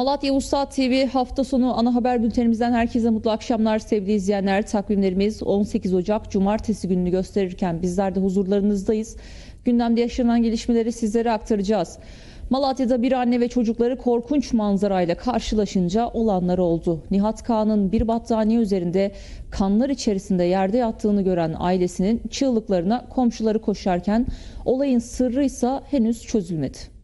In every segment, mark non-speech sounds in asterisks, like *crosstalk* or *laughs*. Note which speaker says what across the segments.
Speaker 1: Malatya Usta TV hafta sonu ana haber bültenimizden herkese mutlu akşamlar sevgili izleyenler. Takvimlerimiz 18 Ocak Cumartesi gününü gösterirken bizler de huzurlarınızdayız. Gündemde yaşanan gelişmeleri sizlere aktaracağız. Malatya'da bir anne ve çocukları korkunç manzarayla karşılaşınca olanlar oldu. Nihat Kağan'ın bir battaniye üzerinde kanlar içerisinde yerde yattığını gören ailesinin çığlıklarına komşuları koşarken olayın sırrı ise henüz çözülmedi.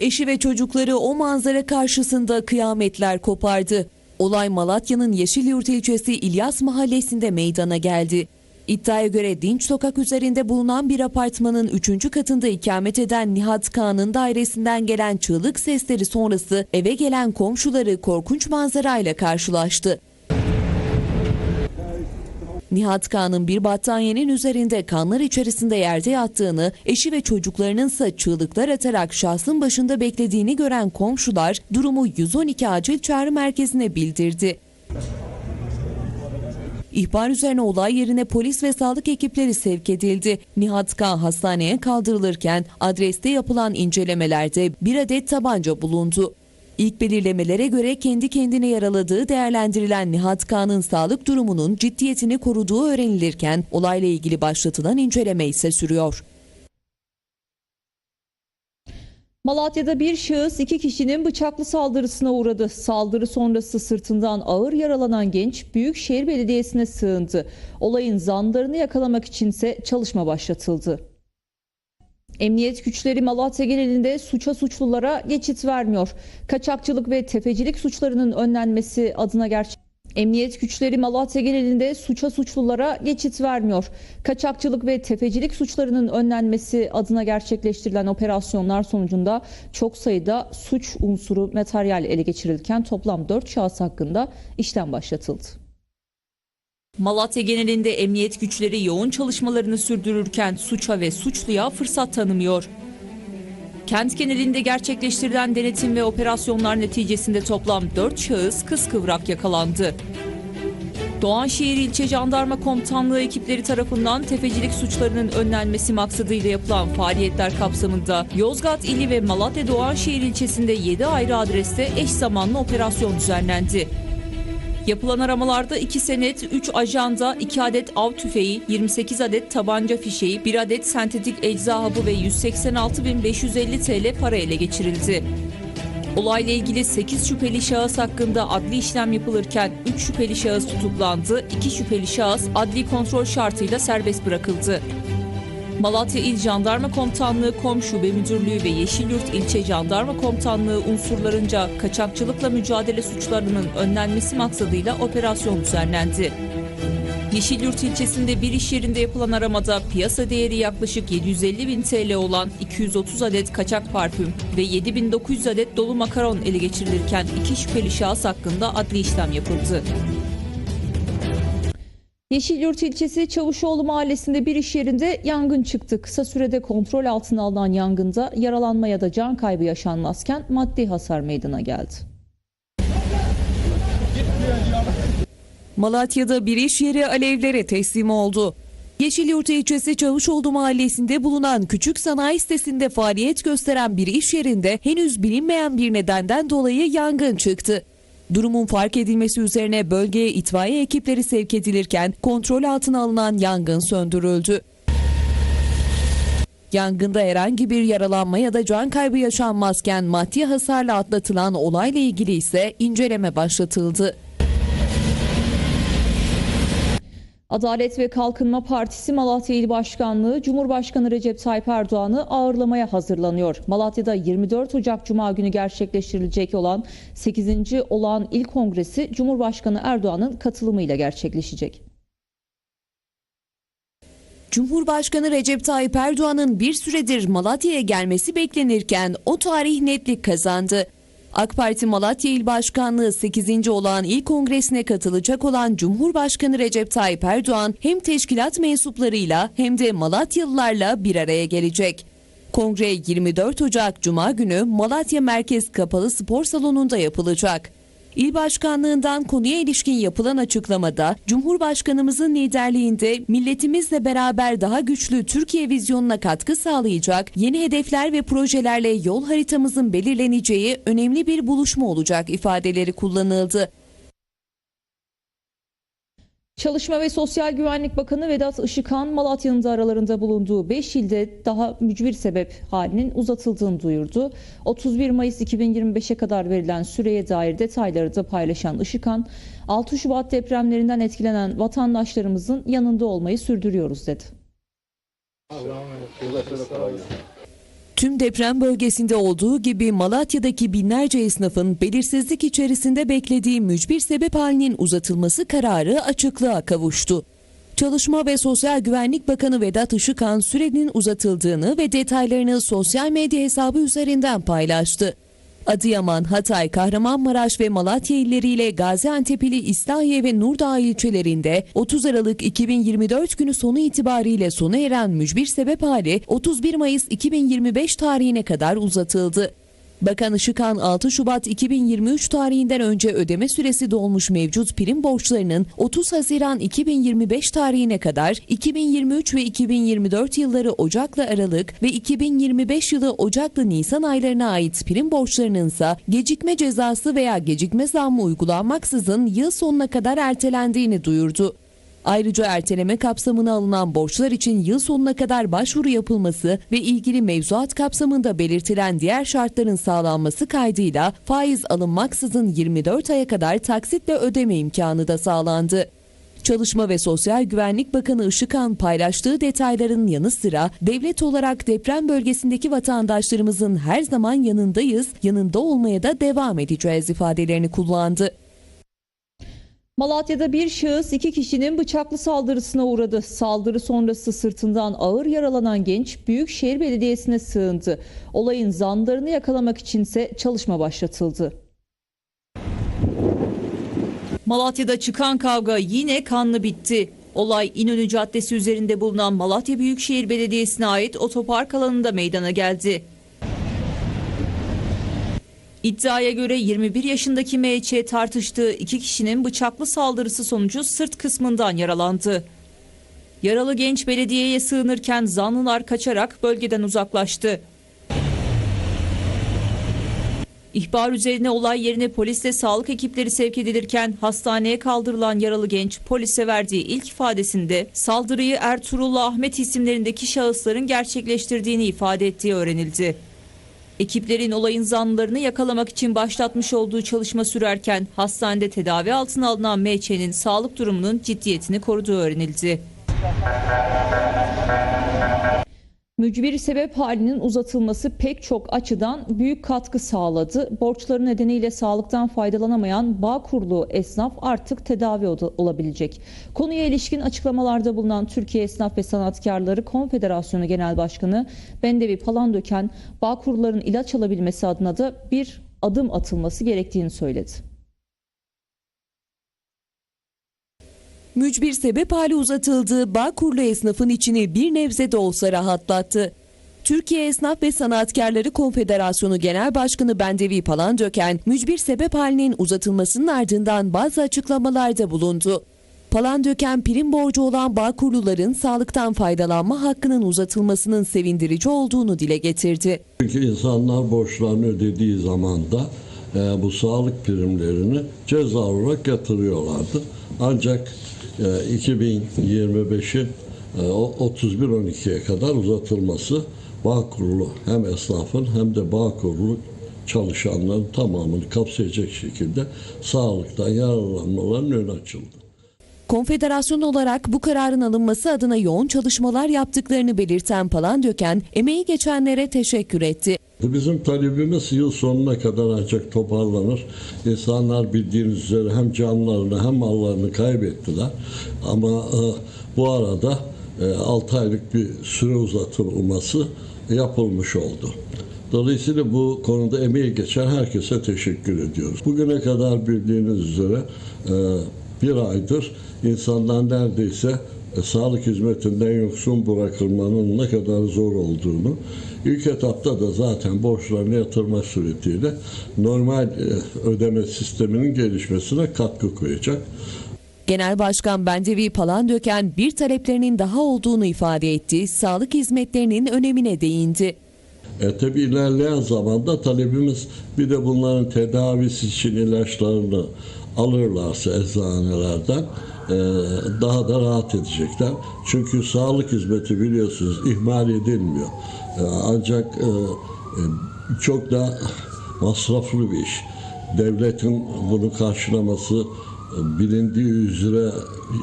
Speaker 2: Eşi ve çocukları o manzara karşısında kıyametler kopardı. Olay Malatya'nın Yeşilyurt ilçesi İlyas mahallesinde meydana geldi. İddiaya göre Dinç Sokak üzerinde bulunan bir apartmanın 3. katında ikamet eden Nihat Kağan'ın dairesinden gelen çığlık sesleri sonrası eve gelen komşuları korkunç manzarayla karşılaştı. Nihat Kağan'ın bir battaniyenin üzerinde kanlar içerisinde yerde yattığını, eşi ve çocuklarının ise çığlıklar atarak şahsın başında beklediğini gören komşular durumu 112 acil çağrı merkezine bildirdi. İhbar üzerine olay yerine polis ve sağlık ekipleri sevk edildi. Nihat Kağan hastaneye kaldırılırken adreste yapılan incelemelerde bir adet tabanca bulundu. İlk belirlemelere göre kendi kendine yaraladığı değerlendirilen Nihat Kağan'ın sağlık durumunun ciddiyetini koruduğu öğrenilirken olayla ilgili başlatılan inceleme ise sürüyor.
Speaker 1: Malatya'da bir şahıs iki kişinin bıçaklı saldırısına uğradı. Saldırı sonrası sırtından ağır yaralanan genç Büyükşehir Belediyesi'ne sığındı. Olayın zanlarını yakalamak içinse çalışma başlatıldı. Emniyet güçleri Malatya genelinde suça suçlulara geçit vermiyor. Kaçakçılık ve tefecilik suçlarının önlenmesi adına gerçek Emniyet güçleri Malatya genelinde suça suçlulara geçit vermiyor. Kaçakçılık ve tefecilik suçlarının önlenmesi adına gerçekleştirilen operasyonlar sonucunda çok sayıda suç unsuru materyal ele geçirilirken toplam 4 şahıs hakkında işlem başlatıldı. Malatya genelinde emniyet güçleri yoğun çalışmalarını sürdürürken suça ve suçluya fırsat tanımıyor. Kent genelinde gerçekleştirilen denetim ve operasyonlar neticesinde toplam 4 şahıs kıskıvrak yakalandı. Doğanşehir İlçe Jandarma Komutanlığı ekipleri tarafından tefecilik suçlarının önlenmesi maksadıyla yapılan faaliyetler kapsamında Yozgat ili ve Malatya Doğanşehir ilçesinde 7 ayrı adreste eş zamanlı operasyon düzenlendi. Yapılan aramalarda 2 senet, 3 ajanda, 2 adet av tüfeği, 28 adet tabanca fişeği, 1 adet sentetik ecza hapı ve 186.550 TL para ele geçirildi. Olayla ilgili 8 şüpheli şahıs hakkında adli işlem yapılırken 3 şüpheli şahıs tutuklandı, 2 şüpheli şahıs adli kontrol şartıyla serbest bırakıldı. Malatya İl Jandarma Komutanlığı Kom Şube Müdürlüğü ve Yeşilyurt İlçe Jandarma Komutanlığı unsurlarınca kaçakçılıkla mücadele suçlarının önlenmesi maksadıyla operasyon düzenlendi. Yeşilyurt ilçesinde bir iş yerinde yapılan aramada piyasa değeri yaklaşık 750 bin TL olan 230 adet kaçak parfüm ve 7900 adet dolu makaron ele geçirilirken iki şüpheli şahıs hakkında adli işlem yapıldı. Yeşilyurt ilçesi Çavuşoğlu mahallesinde bir iş yerinde yangın çıktı. Kısa sürede kontrol altına alınan yangında yaralanma ya da can kaybı yaşanmazken maddi hasar meydana geldi.
Speaker 2: Malatya'da bir iş yeri alevlere teslim oldu. Yeşilyurt ilçesi Çavuşoğlu mahallesinde bulunan küçük sanayi sitesinde faaliyet gösteren bir iş yerinde henüz bilinmeyen bir nedenden dolayı yangın çıktı. Durumun fark edilmesi üzerine bölgeye itfaiye ekipleri sevk edilirken kontrol altına alınan yangın söndürüldü. Yangında herhangi bir yaralanma ya da can kaybı yaşanmazken maddi hasarla atlatılan olayla ilgili ise inceleme başlatıldı.
Speaker 1: Adalet ve Kalkınma Partisi Malatya İl Başkanlığı Cumhurbaşkanı Recep Tayyip Erdoğan'ı ağırlamaya hazırlanıyor. Malatya'da 24 Ocak Cuma günü gerçekleştirilecek olan 8. olağan İl Kongresi Cumhurbaşkanı Erdoğan'ın katılımıyla gerçekleşecek.
Speaker 2: Cumhurbaşkanı Recep Tayyip Erdoğan'ın bir süredir Malatya'ya gelmesi beklenirken o tarih netlik kazandı. AK Parti Malatya İl Başkanlığı 8. olan İl Kongresine katılacak olan Cumhurbaşkanı Recep Tayyip Erdoğan hem teşkilat mensuplarıyla hem de Malatyalılarla bir araya gelecek. Kongre 24 Ocak Cuma günü Malatya Merkez Kapalı Spor Salonu'nda yapılacak. İl başkanlığından konuya ilişkin yapılan açıklamada Cumhurbaşkanımızın liderliğinde milletimizle beraber daha güçlü Türkiye vizyonuna katkı sağlayacak yeni hedefler ve projelerle yol haritamızın belirleneceği önemli bir buluşma olacak ifadeleri kullanıldı.
Speaker 1: Çalışma ve Sosyal Güvenlik Bakanı Vedat Işıkhan, Malatya'nın da aralarında bulunduğu 5 ilde daha mücbir sebep halinin uzatıldığını duyurdu. 31 Mayıs 2025'e kadar verilen süreye dair detayları da paylaşan Işıkhan, 6 Şubat depremlerinden etkilenen vatandaşlarımızın yanında olmayı sürdürüyoruz dedi.
Speaker 2: Tüm deprem bölgesinde olduğu gibi Malatya'daki binlerce esnafın belirsizlik içerisinde beklediği mücbir sebep halinin uzatılması kararı açıklığa kavuştu. Çalışma ve Sosyal Güvenlik Bakanı Vedat Işıkhan sürenin uzatıldığını ve detaylarını sosyal medya hesabı üzerinden paylaştı. Adıyaman, Hatay, Kahramanmaraş ve Malatya illeriyle Gaziantep ili İslahiye ve Nurdağ ilçelerinde 30 Aralık 2024 günü sonu itibariyle sona eren mücbir sebep hali 31 Mayıs 2025 tarihine kadar uzatıldı. Bakan Işıkhan 6 Şubat 2023 tarihinden önce ödeme süresi dolmuş mevcut prim borçlarının 30 Haziran 2025 tarihine kadar 2023 ve 2024 yılları Ocak'la Aralık ve 2025 yılı Ocak'la Nisan aylarına ait prim borçlarının ise gecikme cezası veya gecikme zammı uygulanmaksızın yıl sonuna kadar ertelendiğini duyurdu. Ayrıca erteleme kapsamına alınan borçlar için yıl sonuna kadar başvuru yapılması ve ilgili mevzuat kapsamında belirtilen diğer şartların sağlanması kaydıyla faiz alınmaksızın 24 aya kadar taksitle ödeme imkanı da sağlandı. Çalışma ve Sosyal Güvenlik Bakanı Işıkhan paylaştığı detayların yanı sıra devlet olarak deprem bölgesindeki vatandaşlarımızın her zaman yanındayız, yanında olmaya da devam edeceğiz ifadelerini kullandı.
Speaker 1: Malatya'da bir şahıs iki kişinin bıçaklı saldırısına uğradı. Saldırı sonrası sırtından ağır yaralanan genç Büyükşehir Belediyesi'ne sığındı. Olayın zanlarını yakalamak içinse çalışma başlatıldı. Malatya'da çıkan kavga yine kanlı bitti. Olay İnönü Caddesi üzerinde bulunan Malatya Büyükşehir Belediyesi'ne ait otopark alanında meydana geldi. İddiaya göre 21 yaşındaki MÇ tartıştığı iki kişinin bıçaklı saldırısı sonucu sırt kısmından yaralandı. Yaralı genç belediyeye sığınırken zanlılar kaçarak bölgeden uzaklaştı. İhbar üzerine olay yerine polisle sağlık ekipleri sevk edilirken hastaneye kaldırılan yaralı genç polise verdiği ilk ifadesinde saldırıyı Ertuğrul'la Ahmet isimlerindeki şahısların gerçekleştirdiğini ifade ettiği öğrenildi. Ekiplerin olayın zanlılarını yakalamak için başlatmış olduğu çalışma sürerken hastanede tedavi altına alınan MÇ'nin sağlık durumunun ciddiyetini koruduğu öğrenildi. Mücbir sebep halinin uzatılması pek çok açıdan büyük katkı sağladı. Borçları nedeniyle sağlıktan faydalanamayan bağ kurulu esnaf artık tedavi ol- olabilecek. Konuya ilişkin açıklamalarda bulunan Türkiye Esnaf ve Sanatkarları Konfederasyonu Genel Başkanı Bendevi Palandöken, bağ kurulların ilaç alabilmesi adına da bir adım atılması gerektiğini söyledi.
Speaker 2: Mücbir sebep hali uzatıldığı Bağkurlu esnafın içini bir nebze de olsa rahatlattı. Türkiye Esnaf ve Sanatkarları Konfederasyonu Genel Başkanı Bendevi Palandöken, mücbir sebep halinin uzatılmasının ardından bazı açıklamalarda bulundu. Palandöken prim borcu olan Bağkurluların sağlıktan faydalanma hakkının uzatılmasının sevindirici olduğunu dile getirdi.
Speaker 3: Çünkü insanlar borçlarını ödediği zaman da e, bu sağlık primlerini ceza olarak yatırıyorlardı. Ancak e, 2025'in e, o 31-12'ye kadar uzatılması bağ kurulu hem esnafın hem de bağ kurulu çalışanların tamamını kapsayacak şekilde sağlıktan yararlanmaların önü açıldı.
Speaker 2: Konfederasyon olarak bu kararın alınması adına yoğun çalışmalar yaptıklarını belirten Palandöken, emeği geçenlere teşekkür etti.
Speaker 3: Bizim talebimiz yıl sonuna kadar ancak toparlanır. İnsanlar bildiğiniz üzere hem canlarını hem mallarını kaybettiler. Ama e, bu arada 6 aylık bir süre uzatılması yapılmış oldu. Dolayısıyla bu konuda emeği geçen herkese teşekkür ediyoruz. Bugüne kadar bildiğiniz üzere e, bir aydır insanlar neredeyse e, sağlık hizmetinden yoksun bırakılmanın ne kadar zor olduğunu ilk etapta da zaten borçlarını yatırmak suretiyle normal e, ödeme sisteminin gelişmesine katkı koyacak.
Speaker 2: Genel Başkan Bendevi Palandöken bir taleplerinin daha olduğunu ifade etti, sağlık hizmetlerinin önemine değindi.
Speaker 3: E tabi ilerleyen zamanda talebimiz bir de bunların tedavisi için ilaçlarını alırlarsa eczanelerden daha da rahat edecekler. Çünkü sağlık hizmeti biliyorsunuz ihmal edilmiyor. E, ancak e, e, çok da masraflı bir iş. Devletin bunu karşılaması e, bilindiği üzere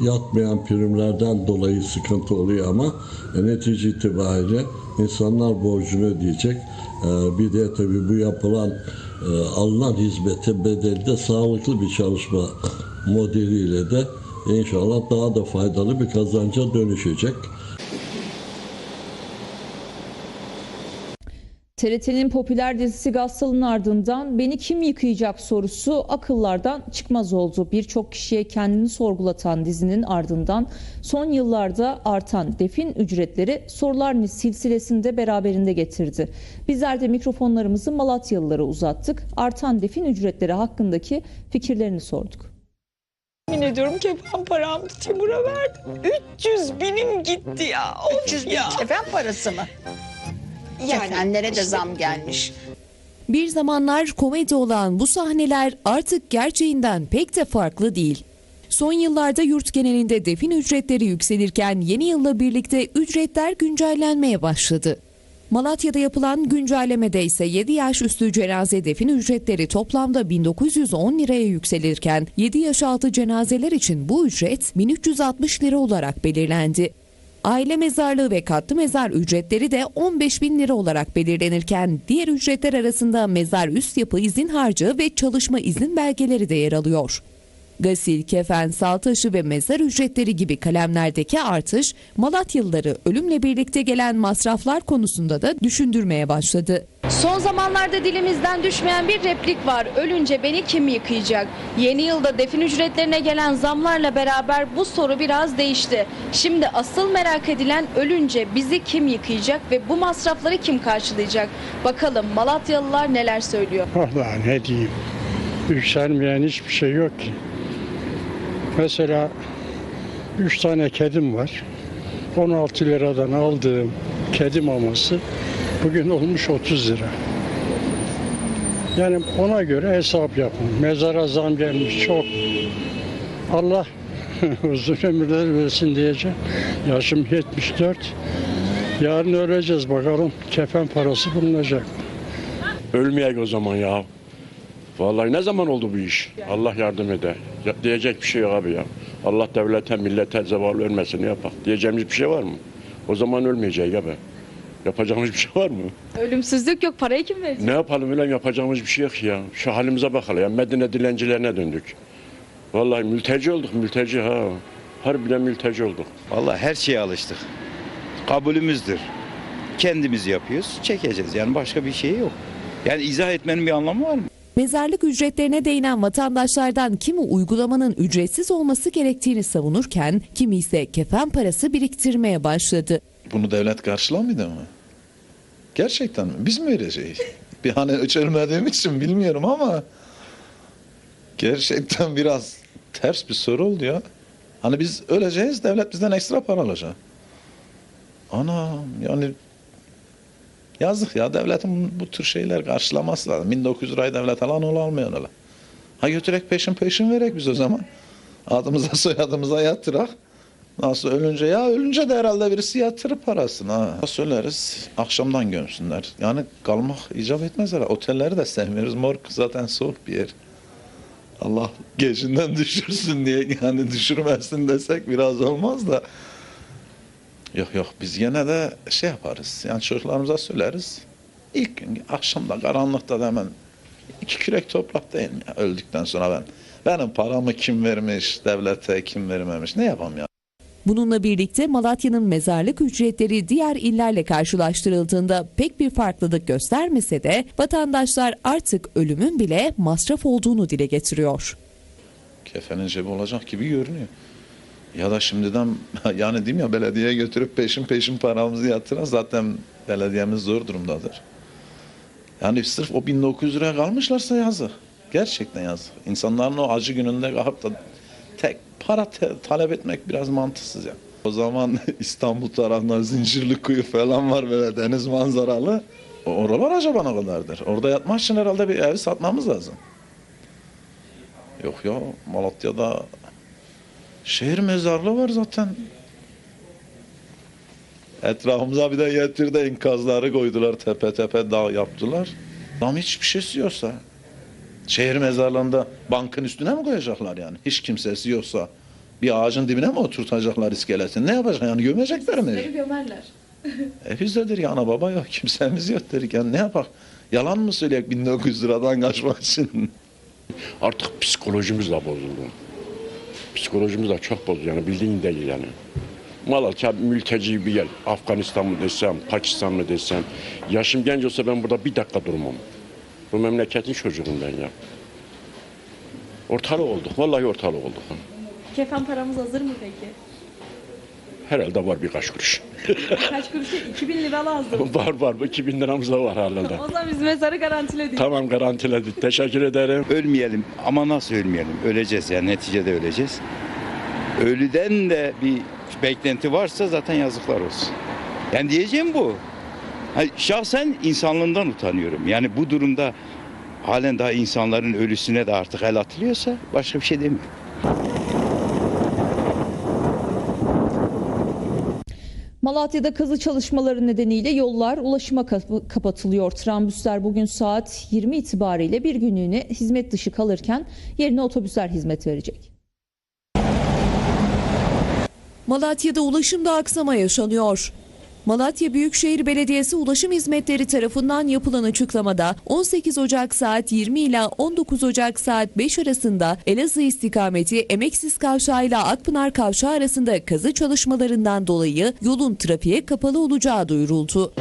Speaker 3: yatmayan primlerden dolayı sıkıntı oluyor ama e, netice itibariyle insanlar borcunu ödeyecek. E, bir de tabii bu yapılan e, alınan hizmetin bedeli de sağlıklı bir çalışma modeliyle de inşallah daha da faydalı bir kazanca dönüşecek.
Speaker 1: TRT'nin popüler dizisi Gassal'ın ardından beni kim yıkayacak sorusu akıllardan çıkmaz oldu. Birçok kişiye kendini sorgulatan dizinin ardından son yıllarda artan defin ücretleri sorular silsilesinde beraberinde getirdi. Bizler de mikrofonlarımızı Malatyalılara uzattık. Artan defin ücretleri hakkındaki fikirlerini sorduk.
Speaker 4: Yemin ediyorum kefen paramı Timur'a verdim. 300 binim gitti ya. Of
Speaker 5: 300 bin
Speaker 4: ya.
Speaker 5: kefen parası mı? Kefenlere de zam gelmiş.
Speaker 2: Bir zamanlar komedi olan bu sahneler artık gerçeğinden pek de farklı değil. Son yıllarda yurt genelinde defin ücretleri yükselirken yeni yılla birlikte ücretler güncellenmeye başladı. Malatya'da yapılan güncellemede ise 7 yaş üstü cenaze defin ücretleri toplamda 1910 liraya yükselirken 7 yaş altı cenazeler için bu ücret 1360 lira olarak belirlendi. Aile mezarlığı ve katlı mezar ücretleri de 15 bin lira olarak belirlenirken diğer ücretler arasında mezar üst yapı izin harcı ve çalışma izin belgeleri de yer alıyor. Gasil, kefen, sal taşı ve mezar ücretleri gibi kalemlerdeki artış Malatyalıları ölümle birlikte gelen masraflar konusunda da düşündürmeye başladı.
Speaker 6: Son zamanlarda dilimizden düşmeyen bir replik var. Ölünce beni kim yıkayacak? Yeni yılda defin ücretlerine gelen zamlarla beraber bu soru biraz değişti. Şimdi asıl merak edilen ölünce bizi kim yıkayacak ve bu masrafları kim karşılayacak? Bakalım Malatyalılar neler söylüyor?
Speaker 7: Vallahi ne diyeyim. Yükselmeyen hiçbir şey yok ki. Mesela üç tane kedim var. 16 liradan aldığım kedi maması bugün olmuş 30 lira. Yani ona göre hesap yapın. Mezara zam gelmiş çok. Allah *laughs* uzun ömürler versin diyeceğim. Yaşım 74. Yarın öleceğiz bakalım kefen parası bulunacak.
Speaker 8: Ölmeyek o zaman ya. Vallahi ne zaman oldu bu iş? Allah yardım eder. Ya, diyecek bir şey yok abi ya. Allah devlete, millete zeval vermesin yapar. Diyeceğimiz bir şey var mı? O zaman ölmeyeceğiz abi. Yapacağımız bir şey var mı?
Speaker 6: Ölümsüzlük yok. Parayı kim verecek?
Speaker 8: Ne yapalım ulan yapacağımız bir şey yok ya. Şu halimize bakalım ya. Medine dilencilerine döndük. Vallahi mülteci olduk mülteci ha. Harbiden mülteci olduk.
Speaker 9: Vallahi her şeye alıştık. Kabulümüzdür. Kendimiz yapıyoruz, çekeceğiz. Yani başka bir şey yok. Yani izah etmenin bir anlamı var mı?
Speaker 2: Mezarlık ücretlerine değinen vatandaşlardan kimi uygulamanın ücretsiz olması gerektiğini savunurken kimi ise kefen parası biriktirmeye başladı.
Speaker 10: Bunu devlet karşılamıyor mu? Gerçekten mi? Biz mi vereceğiz? *laughs* Bir hani ölmediğim için bilmiyorum ama gerçekten biraz ters bir soru oldu ya. Hani biz öleceğiz, devlet bizden ekstra para alacak. Ana yani yazık ya devletin bu tür şeyler karşılaması lazım. 1900 lirayı devlet alan ol almayan ola. Ha götürek peşin peşin verek biz o zaman. Adımıza soyadımıza yatırak. Nasıl ölünce ya ölünce de herhalde birisi yatırır parasını ha. Söyleriz akşamdan gömsünler. Yani kalmak icap etmez herhalde. Otelleri de sevmiyoruz. Morg zaten soğuk bir yer. Allah gecinden *laughs* düşürsün diye yani düşürmesin desek biraz olmaz da. Yok yok biz gene de şey yaparız. Yani çocuklarımıza söyleriz. İlk gün akşamda karanlıkta da hemen iki kürek toprak değil mi ya öldükten sonra ben. Benim paramı kim vermiş, devlete kim vermemiş ne yapam ya?
Speaker 2: Bununla birlikte Malatya'nın mezarlık ücretleri diğer illerle karşılaştırıldığında pek bir farklılık göstermese de vatandaşlar artık ölümün bile masraf olduğunu dile getiriyor.
Speaker 10: Kefenin cebi olacak gibi görünüyor. Ya da şimdiden *laughs* yani diyeyim ya belediyeye götürüp peşin peşin paramızı yatıran zaten belediyemiz zor durumdadır. Yani sırf o 1900 liraya kalmışlarsa yazık. Gerçekten yazık. İnsanların o acı gününde kalkıp da tek para te- talep etmek biraz mantıksız ya. O zaman *laughs* İstanbul tarafında Zincirlikuyu falan var böyle deniz manzaralı. Oralar acaba ne kadardır? Orada yatmak için herhalde bir evi satmamız lazım. Yok ya Malatya'da şehir mezarlığı var zaten. Etrafımıza bir de getirdi enkazları koydular tepe tepe dağ yaptılar. Tam hiçbir şeysi yoksa. Şehir mezarlığında bankın üstüne mi koyacaklar yani? Hiç kimsesi yoksa. Bir ağacın dibine mi oturtacaklar iskeletini? Ne yapacak yani gömecekler mi?
Speaker 6: gömerler.
Speaker 10: E bizdedir ya ana baba yok kimsemiz yok dedik yani ne yapak? Yalan mı söyleyek 1900 liradan kaçmak için?
Speaker 8: Artık psikolojimiz de bozuldu. Psikolojimiz de çok bozuldu yani bildiğin değil yani. Malatya mülteci bir yer. Afganistan mı desem, Pakistan mı desem. Yaşım genç olsa ben burada bir dakika durmam. Bu memleketin çocuğuyum ben ya. Ortalık olduk. Vallahi ortalık olduk.
Speaker 6: Kefen paramız hazır mı peki?
Speaker 8: Herhalde var birkaç kuruş.
Speaker 6: Kaç kuruşa? 2000 lira lazım. *laughs*
Speaker 8: var var. Bu 2000 liramız da var herhalde.
Speaker 6: O zaman biz mezarı garantiledik.
Speaker 8: tamam garantiledik. Teşekkür ederim.
Speaker 9: Ölmeyelim ama nasıl ölmeyelim? Öleceğiz yani neticede öleceğiz. Ölüden de bir beklenti varsa zaten yazıklar olsun. Yani diyeceğim bu. Ha, şahsen insanlığından utanıyorum. Yani bu durumda halen daha insanların ölüsüne de artık el atılıyorsa başka bir şey demiyorum.
Speaker 1: Malatya'da kazı çalışmaları nedeniyle yollar ulaşıma kap- kapatılıyor. Trambüsler bugün saat 20 itibariyle bir günlüğüne hizmet dışı kalırken yerine otobüsler hizmet verecek.
Speaker 2: Malatya'da ulaşımda aksama yaşanıyor. Malatya Büyükşehir Belediyesi Ulaşım Hizmetleri tarafından yapılan açıklamada 18 Ocak saat 20 ile 19 Ocak saat 5 arasında Elazığ istikameti Emeksiz Kavşağı ile Akpınar Kavşağı arasında kazı çalışmalarından dolayı yolun trafiğe kapalı olacağı duyuruldu.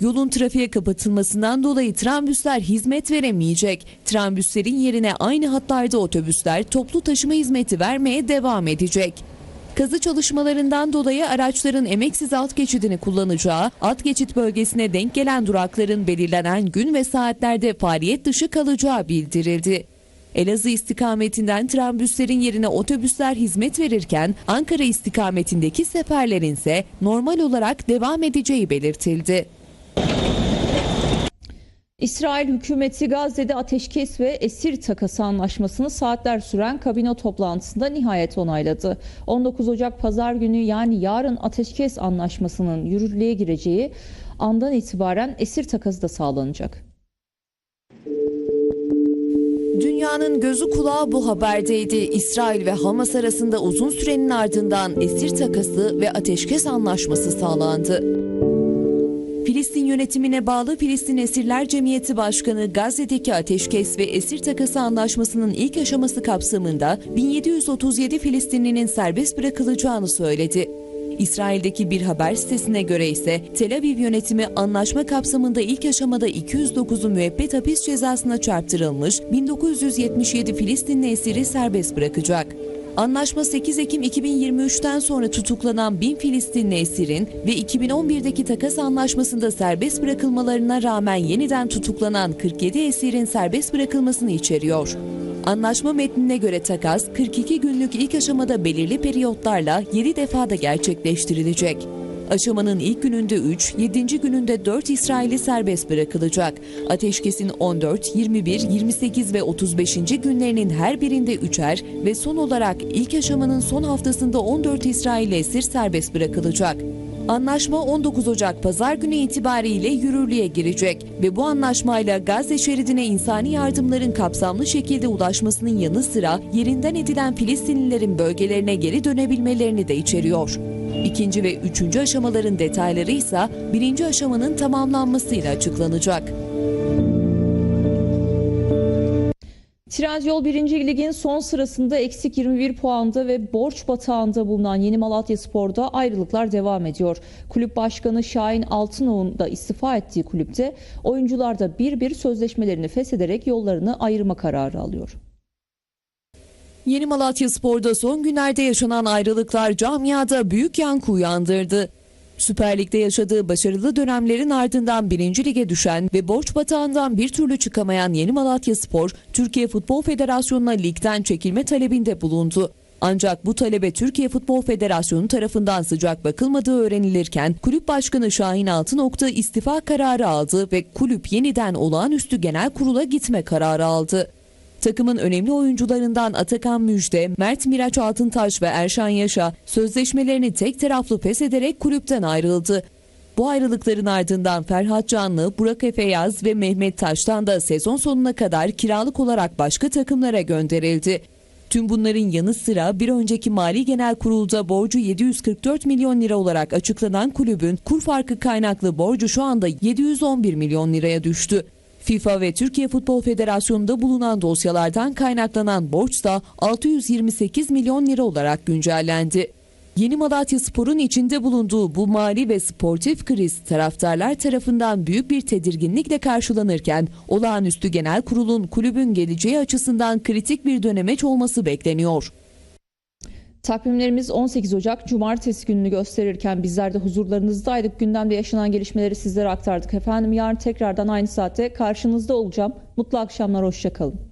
Speaker 2: Yolun trafiğe kapatılmasından dolayı trambüsler hizmet veremeyecek. Trambüslerin yerine aynı hatlarda otobüsler toplu taşıma hizmeti vermeye devam edecek. Kazı çalışmalarından dolayı araçların emeksiz alt geçidini kullanacağı, alt geçit bölgesine denk gelen durakların belirlenen gün ve saatlerde faaliyet dışı kalacağı bildirildi. Elazığ istikametinden trambüslerin yerine otobüsler hizmet verirken Ankara istikametindeki seferlerin ise normal olarak devam edeceği belirtildi.
Speaker 1: İsrail hükümeti Gazze'de ateşkes ve esir takası anlaşmasını saatler süren kabine toplantısında nihayet onayladı. 19 Ocak pazar günü yani yarın ateşkes anlaşmasının yürürlüğe gireceği andan itibaren esir takası da sağlanacak.
Speaker 2: Dünyanın gözü kulağı bu haberdeydi. İsrail ve Hamas arasında uzun sürenin ardından esir takası ve ateşkes anlaşması sağlandı. Filistin yönetimine bağlı Filistin Esirler Cemiyeti Başkanı Gazze'deki ateşkes ve esir takası anlaşmasının ilk aşaması kapsamında 1737 Filistinlinin serbest bırakılacağını söyledi. İsrail'deki bir haber sitesine göre ise Tel Aviv yönetimi anlaşma kapsamında ilk aşamada 209'u müebbet hapis cezasına çarptırılmış 1977 Filistinli esiri serbest bırakacak. Anlaşma 8 Ekim 2023'ten sonra tutuklanan 1000 Filistinli esirin ve 2011'deki takas anlaşmasında serbest bırakılmalarına rağmen yeniden tutuklanan 47 esirin serbest bırakılmasını içeriyor. Anlaşma metnine göre takas 42 günlük ilk aşamada belirli periyotlarla 7 defada gerçekleştirilecek. Aşamanın ilk gününde 3, 7. gününde 4 İsrail'i serbest bırakılacak. Ateşkesin 14, 21, 28 ve 35. günlerinin her birinde üçer ve son olarak ilk aşamanın son haftasında 14 İsrail esir serbest bırakılacak. Anlaşma 19 Ocak pazar günü itibariyle yürürlüğe girecek ve bu anlaşmayla Gazze şeridine insani yardımların kapsamlı şekilde ulaşmasının yanı sıra yerinden edilen Filistinlilerin bölgelerine geri dönebilmelerini de içeriyor. İkinci ve üçüncü aşamaların detayları ise birinci aşamanın tamamlanmasıyla açıklanacak.
Speaker 1: Trendyol 1. Lig'in son sırasında eksik 21 puanda ve borç batağında bulunan Yeni Malatya Spor'da ayrılıklar devam ediyor. Kulüp başkanı Şahin Altınoğlu'nun da istifa ettiği kulüpte oyuncular da bir bir sözleşmelerini feshederek yollarını ayırma kararı alıyor.
Speaker 2: Yeni Malatya Spor'da son günlerde yaşanan ayrılıklar camiada büyük yankı uyandırdı. Süper Lig'de yaşadığı başarılı dönemlerin ardından 1. Lig'e düşen ve borç batağından bir türlü çıkamayan Yeni Malatya Spor, Türkiye Futbol Federasyonu'na ligden çekilme talebinde bulundu. Ancak bu talebe Türkiye Futbol Federasyonu tarafından sıcak bakılmadığı öğrenilirken kulüp başkanı Şahin Altınok'ta istifa kararı aldı ve kulüp yeniden olağanüstü genel kurula gitme kararı aldı. Takımın önemli oyuncularından Atakan Müjde, Mert Miraç Altıntaş ve Erşan Yaşa sözleşmelerini tek taraflı ederek kulüpten ayrıldı. Bu ayrılıkların ardından Ferhat Canlı, Burak Efeyaz ve Mehmet Taş'tan da sezon sonuna kadar kiralık olarak başka takımlara gönderildi. Tüm bunların yanı sıra bir önceki Mali Genel Kurul'da borcu 744 milyon lira olarak açıklanan kulübün kur farkı kaynaklı borcu şu anda 711 milyon liraya düştü. FIFA ve Türkiye Futbol Federasyonu'nda bulunan dosyalardan kaynaklanan borç da 628 milyon lira olarak güncellendi. Yeni Malatya Spor'un içinde bulunduğu bu mali ve sportif kriz taraftarlar tarafından büyük bir tedirginlikle karşılanırken olağanüstü genel kurulun kulübün geleceği açısından kritik bir dönemeç olması bekleniyor.
Speaker 1: Takvimlerimiz 18 Ocak Cumartesi gününü gösterirken bizler de huzurlarınızdaydık. Gündemde yaşanan gelişmeleri sizlere aktardık. Efendim yarın tekrardan aynı saatte karşınızda olacağım. Mutlu akşamlar, hoşçakalın.